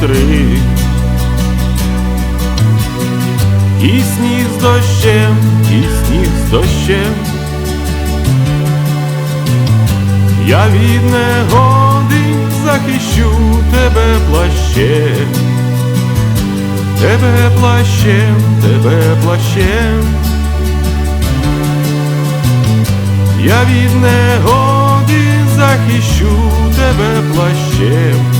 Три і сніг з дощем, і сніг з дощем, я від негоди захищу тебе плащем, тебе плащем, тебе плащем, я від негоди захищу тебе плащем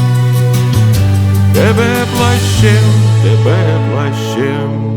тебе плащем, тебе плащем.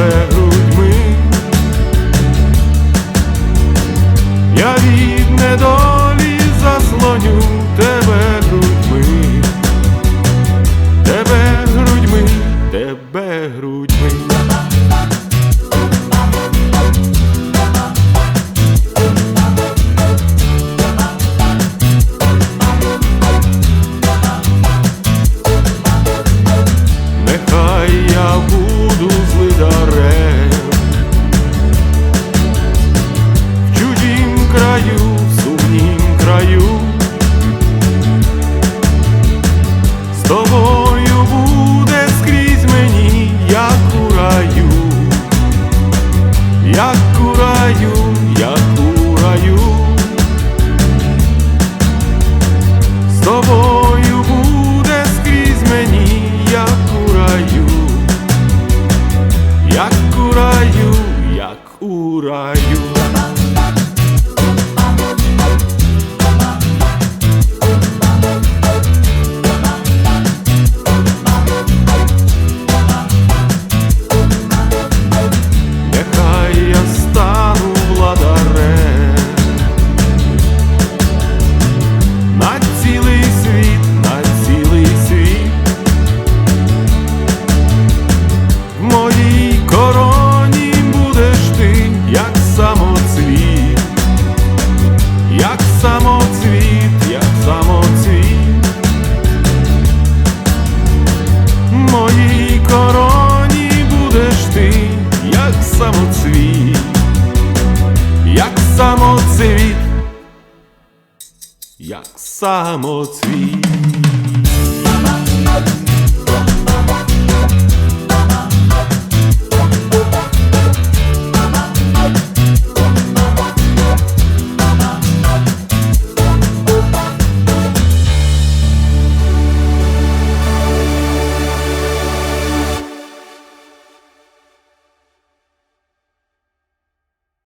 Тебе грудьми. Я від недолі заслоню тебе грудьми, тебе грудьми, тебе грудьми. Раю, як у раю, з тобою буде скрізь мені, як у раю, як у раю, як у раю. Самоцвіт.